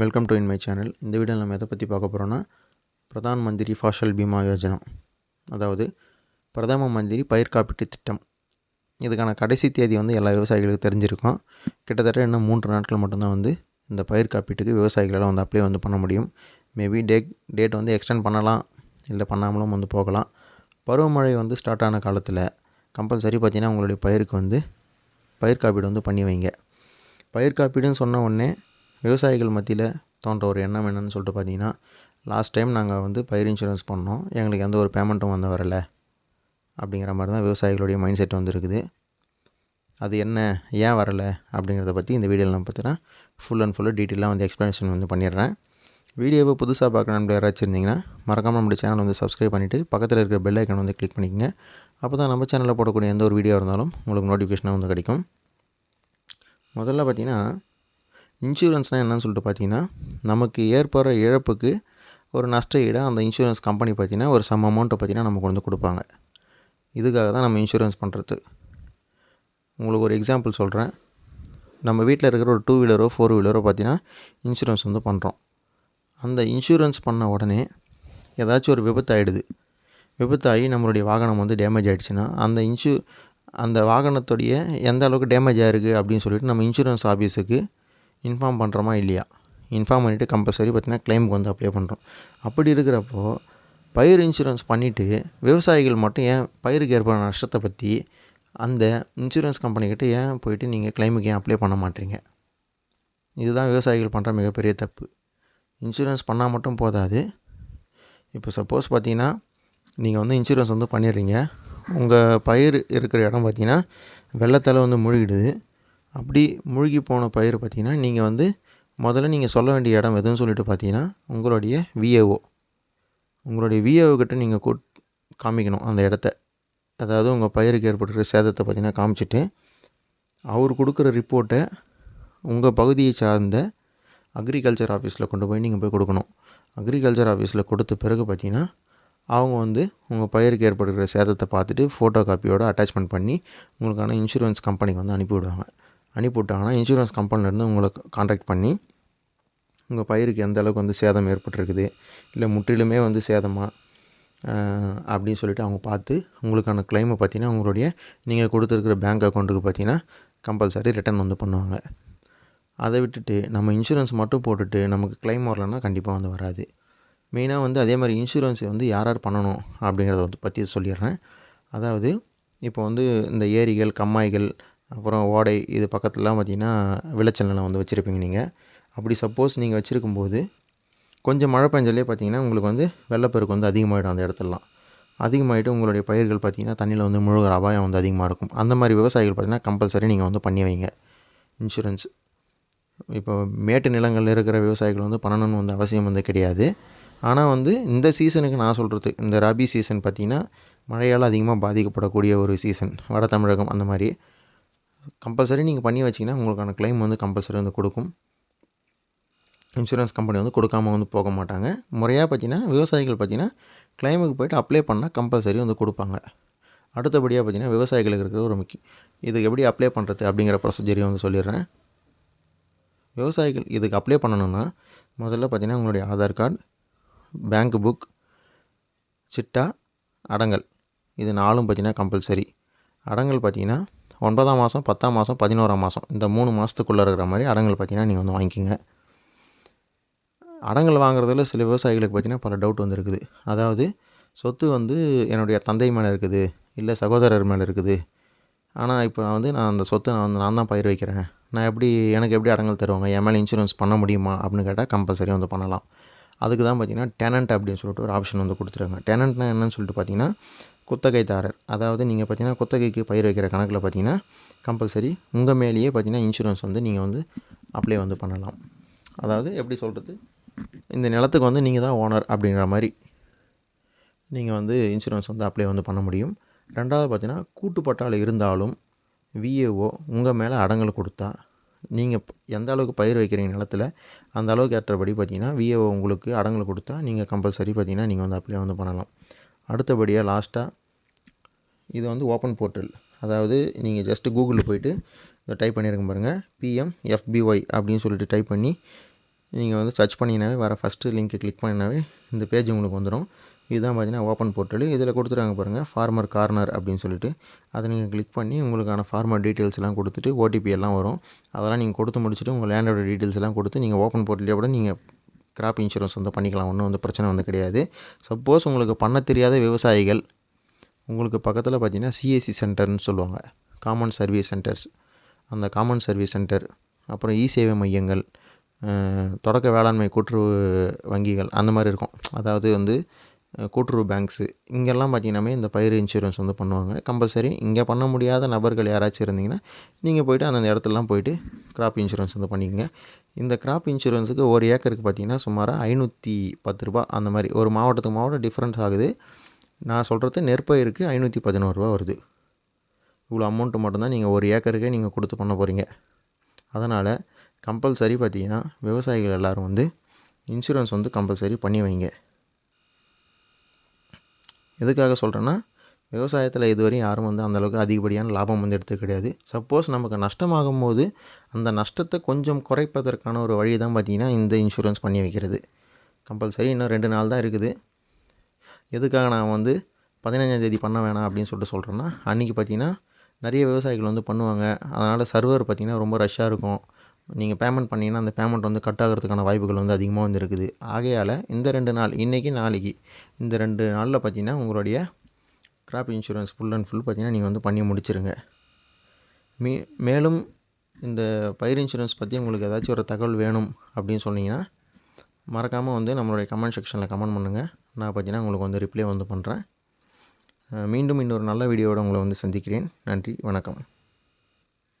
Welcome to in my channel இந்த video நம்ம எதை பற்றி பார்க்க போகிறோன்னா பிரதான் மந்திரி ஃபாஷல் பீமா யோஜனா. அதாவது பிரதம மந்திரி பயிர் காப்பீட்டு திட்டம். இதுக்கான கடைசி தேதி வந்து எல்லா விவசாயிகளுக்கும் தெரிஞ்சிருக்கும். கிட்டத்தட்ட இன்னும் மூன்று நாட்கள் மட்டும்தான் வந்து இந்த பயிர் காப்பீட்டுக்கு விவசாயிகளால் வந்து அப்ளை வந்து பண்ண முடியும். மேபி டேட் டேட் வந்து எக்ஸ்டெண்ட் பண்ணலாம் இல்லை பண்ணாமலும் வந்து போகலாம். பருவமழை வந்து ஸ்டார்ட் ஆன காலத்தில் கம்பல்சரி பார்த்தீங்கன்னா உங்களுடைய பயிருக்கு வந்து பயிர் காப்பீடு வந்து பண்ணி வைங்க. பயிர் காப்பீடுன்னு சொன்ன உடனே விவசாயிகள் மத்தியில் தோன்ற ஒரு எண்ணம் என்னென்னு சொல்லிட்டு பார்த்தீங்கன்னா லாஸ்ட் டைம் நாங்கள் வந்து பயிர் இன்சூரன்ஸ் பண்ணோம். எங்களுக்கு எந்த ஒரு பேமெண்ட்டும் வந்து வரலை. அப்படிங்கிற மாதிரி தான் விவசாயிகளுடைய மைண்ட் செட் வந்துருக்குது. அது என்ன ஏன் வரலை அப்படிங்கிறத பற்றி இந்த வீடியோவில் நான் பார்த்தீங்கன்னா ஃபுல் அண்ட் ஃபுல்லாக டீட்டெயிலாக வந்து எக்ஸ்ப்ளனேஷன் வந்து பண்ணிடுறேன். வீடியோவை புதுசாக பார்க்க நம்பர் யாராச்சும் இருந்தீங்கன்னா மறக்காமல் நம்மளுடைய சேனல் வந்து சப்ஸ்கிரைப் பண்ணிவிட்டு பக்கத்தில் இருக்கிற பெல் ஐக்கன் வந்து கிளிக் பண்ணிக்கங்க. அப்போ தான் நம்ம சேனலில் போடக்கூடிய எந்த ஒரு வீடியோ இருந்தாலும் உங்களுக்கு நோட்டிஃபிகேஷனாக வந்து கிடைக்கும். முதல்ல பார்த்தீங்கன்னா இன்சூரன்ஸ்னால் என்னன்னு சொல்லிட்டு பார்த்தீங்கன்னா நமக்கு ஏற்படுற இழப்புக்கு ஒரு நஷ்ட ஈடாக அந்த இன்சூரன்ஸ் கம்பெனி பார்த்தீங்கன்னா ஒரு சம் அமௌண்ட்டை பார்த்தீங்கன்னா நமக்கு வந்து கொடுப்பாங்க. இதுக்காக தான் நம்ம இன்சூரன்ஸ் பண்ணுறது உங்களுக்கு ஒரு எக்ஸாம்பிள் சொல்கிறேன் நம்ம வீட்டில் இருக்கிற ஒரு டூ வீலரோ ஃபோர் வீலரோ பார்த்தீங்கன்னா இன்சூரன்ஸ் வந்து பண்ணுறோம் அந்த இன்சூரன்ஸ் பண்ண உடனே ஏதாச்சும் ஒரு விபத்து ஆகிடுது விபத்தாகி நம்மளுடைய வாகனம் வந்து டேமேஜ் ஆகிடுச்சுன்னா அந்த இன்சூ அந்த வாகனத்துடைய எந்த அளவுக்கு டேமேஜ் ஆகிருக்கு அப்படின்னு சொல்லிட்டு நம்ம இன்சூரன்ஸ் ஆஃபீஸுக்கு இன்ஃபார்ம் பண்ணுறோமா இல்லையா? இன்ஃபார்ம் பண்ணிவிட்டு கம்பல்சரி பார்த்திங்கன்னா கிளைமுக்கு வந்து அப்ளை பண்ணுறோம் அப்படி இருக்கிறப்போ பயிர் இன்சூரன்ஸ் பண்ணிவிட்டு விவசாயிகள் மட்டும் ஏன் பயிருக்கு ஏற்படுற நஷ்டத்தை பற்றி அந்த இன்சூரன்ஸ் கம்பெனிக்கிட்ட ஏன் போயிட்டு நீங்கள் கிளைமுக்கு ஏன் அப்ளை பண்ண மாட்டீங்க? இதுதான் விவசாயிகள் பண்ணுற மிகப்பெரிய தப்பு. இன்சூரன்ஸ் பண்ணால் மட்டும் போதாது. இப்போ சப்போஸ் பார்த்தீங்கன்னா நீங்கள் வந்து இன்சூரன்ஸ் வந்து பண்ணிடுறீங்க. உங்கள் பயிர் இருக்கிற இடம் பார்த்தீங்கன்னா வெள்ளத்தால் வந்து மூழ்கிடுது. அப்படி மூழ்கி போன பயிர் பார்த்தீங்கன்னா நீங்கள் வந்து முதல்ல நீங்கள் சொல்ல வேண்டிய இடம் எதுன்னு சொல்லிட்டு பார்த்தீங்கன்னா உங்களுடைய விஏஓ உங்களுடைய விஏஓ கிட்ட நீங்கள் கூட் காமிக்கணும் அந்த இடத்த. அதாவது உங்கள் பயிருக்கு ஏற்பட்டுருக்க சேதத்தை பார்த்தீங்கன்னா காமிச்சிட்டு அவர் கொடுக்குற ரிப்போர்ட்டை உங்கள் பகுதியை சார்ந்த அக்ரிகல்ச்சர் ஆஃபீஸில் கொண்டு போய் நீங்கள் போய் கொடுக்கணும். அக்ரிகல்ச்சர் ஆஃபீஸில் கொடுத்த பிறகு பார்த்தீங்கன்னா அவங்க வந்து உங்கள் பயிருக்கு ஏற்படுகிற சேதத்தை பார்த்துட்டு ஃபோட்டோ காப்பியோட அட்டாச்மெண்ட் பண்ணி உங்களுக்கான இன்சூரன்ஸ் கம்பெனிக்கு வந்து அனுப்பிவிடுவாங்க அனுப்பிவிட்டாங்கன்னா இன்சூரன்ஸ் கம்பெனிலேருந்து உங்களை காண்டாக்ட் பண்ணி உங்கள் பயிருக்கு எந்த அளவுக்கு வந்து சேதம் ஏற்பட்டிருக்குது இல்லை முற்றிலுமே வந்து சேதமாக அப்படின்னு சொல்லிட்டு அவங்க பார்த்து உங்களுக்கான கிளைமை பார்த்தீங்கன்னா உங்களுடைய நீங்கள் கொடுத்துருக்குற பேங்க் அக்கௌண்ட்டுக்கு பார்த்தீங்கன்னா கம்பல்சரி ரிட்டர்ன் வந்து பண்ணுவாங்க. அதை விட்டுட்டு நம்ம இன்சூரன்ஸ் மட்டும் போட்டுட்டு நமக்கு கிளைம் வரலன்னா கண்டிப்பாக வந்து வராது. மெயினாக வந்து அதே மாதிரி இன்சூரன்ஸ் வந்து யார் யார் பண்ணணும் அப்படிங்கிறத வந்து பற்றி சொல்லிடுறேன். அதாவது இப்போ வந்து இந்த ஏரிகள் கம்மாய்கள் அப்புறம் ஓடை இது பக்கத்துலலாம் பார்த்திங்கன்னா விளைச்சல் நிலம் வந்து வச்சுருப்பீங்க நீங்கள். அப்படி சப்போஸ் நீங்கள் வச்சுருக்கும்போது கொஞ்சம் மழை பெஞ்சாலே பார்த்தீங்கன்னா உங்களுக்கு வந்து வெள்ளப்பெருக்கு வந்து அதிகமாகிடும் அந்த இடத்துலலாம். அதிகமாகிட்டு உங்களுடைய பயிர்கள் பார்த்திங்கன்னா தண்ணியில் வந்து முழுகிற அபாயம் வந்து அதிகமாக இருக்கும். அந்த மாதிரி விவசாயிகள் பார்த்திங்கன்னா கம்பல்சரி நீங்கள் வந்து பண்ணி வைங்க. இன்சூரன்ஸ் இப்போ மேட்டு நிலங்களில் இருக்கிற விவசாயிகள் வந்து பண்ணணும்னு வந்து அவசியம் வந்து கிடையாது. ஆனால் வந்து இந்த சீசனுக்கு நான் சொல்கிறது இந்த ரபி சீசன் பார்த்திங்கன்னா மழையால் அதிகமாக பாதிக்கப்படக்கூடிய ஒரு சீசன் வட தமிழகம் அந்த மாதிரி. கம்பல்சரி நீங்கள் பண்ணி வச்சிங்கன்னா உங்களுக்கான கிளைம் வந்து கம்பல்சரி வந்து கொடுக்கும். இன்சூரன்ஸ் கம்பெனி வந்து கொடுக்காம வந்து போக மாட்டாங்க. முறையாக பார்த்தீங்கன்னா விவசாயிகள் பார்த்தீங்கன்னா கிளைமுக்கு போய்ட்டு அப்ளை பண்ணால் கம்பல்சரி வந்து கொடுப்பாங்க. அடுத்தபடியாக பார்த்தீங்கன்னா விவசாயிகளுக்கு இருக்கிற ஒரு முக்கியம். இதுக்கு எப்படி அப்ளை பண்ணுறது அப்படிங்கிற ப்ரொசீஜரையும் வந்து சொல்லிடுறேன். விவசாயிகள் இதுக்கு அப்ளை பண்ணணுன்னா முதல்ல பார்த்தீங்கன்னா உங்களுடைய ஆதார் கார்டு பேங்க் புக் சிட்டா அடங்கல். இது நாலும் பார்த்தீங்கன்னா கம்பல்சரி அடங்கல் பார்த்தீங்கன்னா ஒன்பதாம் மாதம் பத்தாம் மாதம் பதினோராம் மாதம் இந்த மூணு மாதத்துக்குள்ளே இருக்கிற மாதிரி அடங்கல் பார்த்தீங்கன்னா நீங்கள் வந்து வாங்கிக்கோங்க. அடங்கல் வாங்குறதுல சில விவசாயிகளுக்கு பார்த்தீங்கன்னா பல டவுட் வந்துருக்குது. அதாவது சொத்து வந்து என்னுடைய தந்தை மேலே இருக்குது இல்லை சகோதரர் மேலே இருக்குது. ஆனால் இப்போ நான் வந்து நான் அந்த சொத்தை நான் வந்து நான் தான் பயிர் வைக்கிறேன். நான் எப்படி எனக்கு எப்படி அடங்கல் தருவாங்க? என் மேலே இன்சூரன்ஸ் பண்ண முடியுமா? அப்படின்னு கேட்டால் கம்பல்சரி வந்து பண்ணலாம். அதுக்கு தான் பார்த்தீங்கன்னா டெனண்ட் அப்படின்னு சொல்லிட்டு ஒரு ஆப்ஷன் வந்து கொடுத்துருக்காங்க. டெனண்ட்னா என்னன்னு சொல்லிட்டு பார்த்தீங்கன்னா குத்தகைதாரர். அதாவது நீங்கள் பார்த்தீங்கன்னா குத்தகைக்கு பயிர் வைக்கிற கணக்கில் பார்த்தீங்கன்னா கம்பல்சரி உங்கள் மேலேயே பார்த்தீங்கன்னா இன்சூரன்ஸ் வந்து நீங்கள் வந்து அப்ளை வந்து பண்ணலாம். அதாவது எப்படி சொல்கிறது இந்த நிலத்துக்கு வந்து நீங்கள் தான் ஓனர் அப்படிங்கிற மாதிரி நீங்கள் வந்து இன்சூரன்ஸ் வந்து அப்ளை வந்து பண்ண முடியும். ரெண்டாவது பார்த்தீங்கன்னா கூட்டுப்பட்டால் இருந்தாலும் விஏஓ உங்கள் மேலே அடங்கல் கொடுத்தா நீங்கள் எந்த அளவுக்கு பயிர் வைக்கிறீங்க நிலத்தில் அந்த அளவுக்கு ஏற்றபடி பார்த்தீங்கன்னா விஏஓ உங்களுக்கு அடங்கல் கொடுத்தா நீங்கள் கம்பல்சரி பார்த்தீங்கன்னா நீங்கள் வந்து அப்ளை வந்து பண்ணலாம். அடுத்தபடியாக லாஸ்ட்டாக இது வந்து ஓப்பன் போர்ட்டல். அதாவது நீங்கள் ஜஸ்ட்டு கூகுளில் போயிட்டு இதை டைப் பண்ணியிருக்க பாருங்கள் பிஎம் எஃபிஒய் அப்படின்னு சொல்லிட்டு டைப் பண்ணி நீங்கள் வந்து சர்ச் பண்ணிங்கனாவே வர ஃபஸ்ட்டு லிங்க்கை கிளிக் பண்ணினாவே இந்த பேஜ் உங்களுக்கு வந்துடும் இதுதான் பார்த்தீங்கன்னா ஓப்பன் போர்ட்டல் இதில் கொடுத்துருக்காங்க பாருங்கள் ஃபார்மர் கார்னர் அப்படின்னு சொல்லிட்டு. அதை நீங்கள் கிளிக் பண்ணி உங்களுக்கான ஃபார்மர் டீட்டெயில்ஸ் எல்லாம் கொடுத்துட்டு ஓடிபி எல்லாம் வரும். அதெல்லாம் நீங்கள் கொடுத்து முடிச்சுட்டு உங்கள் லேண்டோட டீட்டெயில்ஸ் எல்லாம் கொடுத்து நீங்கள் ஓப்பன் போர்ட்டலே கூட நீங்கள் கிராப் இன்சூரன்ஸ் வந்து பண்ணிக்கலாம். ஒன்றும் வந்து பிரச்சனை வந்து கிடையாது. சப்போஸ் உங்களுக்கு பண்ண தெரியாத விவசாயிகள் உங்களுக்கு பக்கத்தில் பார்த்தீங்கன்னா சிஎஸ்சி சென்டர்னு சொல்லுவாங்க. காமன் சர்வீஸ் சென்டர்ஸ் அந்த காமன் சர்வீஸ் சென்டர் அப்புறம் இ சேவை மையங்கள் தொடக்க வேளாண்மை கூட்டுறவு வங்கிகள் அந்த மாதிரி இருக்கும். அதாவது வந்து கூட்டுறவு பேங்க்ஸு இங்கெல்லாம் பார்த்தீங்கன்னாமே இந்த பயிர் இன்சூரன்ஸ் வந்து பண்ணுவாங்க. கம்பல்சரி இங்கே பண்ண முடியாத நபர்கள் யாராச்சும் இருந்தீங்கன்னா நீங்கள் போயிட்டு அந்தந்த இடத்துலலாம் போயிட்டு கிராப் இன்சூரன்ஸ் வந்து பண்ணிக்கங்க. இந்த கிராப் இன்சூரன்ஸுக்கு ஒரு ஏக்கருக்கு பார்த்தீங்கன்னா சுமாராக ஐநூற்றி பத்து ரூபா அந்த மாதிரி. ஒரு மாவட்டத்துக்கு மாவட்டம் டிஃப்ரென்ஸ் ஆகுது. நான் சொல்கிறது நெற்பயிருக்கு ஐநூற்றி பதினோருவா வருது. இவ்வளோ அமௌண்ட்டு மட்டும்தான் நீங்கள் ஒரு ஏக்கருக்கே நீங்கள் கொடுத்து பண்ண போகிறீங்க அதனால் கம்பல்சரி பார்த்தீங்கன்னா விவசாயிகள் எல்லோரும் வந்து இன்சூரன்ஸ் வந்து கம்பல்சரி பண்ணி வைங்க. எதுக்காக சொல்கிறேன்னா விவசாயத்தில் இதுவரையும் யாரும் வந்து அந்தளவுக்கு அதிகப்படியான லாபம் வந்து எடுத்து கிடையாது. சப்போஸ் நமக்கு நஷ்டமாகும் போது அந்த நஷ்டத்தை கொஞ்சம் குறைப்பதற்கான ஒரு வழி தான் பார்த்திங்கன்னா இந்த இன்சூரன்ஸ் பண்ணி வைக்கிறது. கம்பல்சரி இன்னும் ரெண்டு நாள் தான் இருக்குது. எதுக்காக நான் வந்து பதினஞ்சாம் தேதி பண்ண வேணாம் அப்படின்னு சொல்லிட்டு சொல்கிறேன்னா அன்றைக்கி பார்த்தீங்கன்னா நிறைய விவசாயிகள் வந்து பண்ணுவாங்க. அதனால் சர்வர் பார்த்திங்கன்னா ரொம்ப ரஷ்ஷாக இருக்கும். நீங்கள் பேமெண்ட் பண்ணிங்கன்னா அந்த பேமெண்ட் வந்து கட் ஆகிறதுக்கான வாய்ப்புகள் வந்து அதிகமாக வந்து இருக்குது. ஆகையால் இந்த ரெண்டு நாள் இன்றைக்கி நாளைக்கு இந்த ரெண்டு நாளில் பார்த்தீங்கன்னா உங்களுடைய crop insurance full and full பார்த்தீங்கன்னா நீங்கள் வந்து பண்ணி முடிச்சிருங்க. மீ மேலும் இந்த பயிர் இன்சூரன்ஸ் பற்றி உங்களுக்கு ஏதாச்சும் ஒரு தகவல் வேணும் அப்படின்னு சொன்னீங்கன்னா மறக்காமல் வந்து நம்மளுடைய கமெண்ட் செக்ஷனில் கமெண்ட் பண்ணுங்கள் நான் பார்த்தீங்கன்னா உங்களுக்கு வந்து ரிப்ளை வந்து பண்ணுறேன் மீண்டும் இன்னொரு நல்ல வீடியோவோட உங்களை வந்து சந்திக்கிறேன். நன்றி வணக்கம்.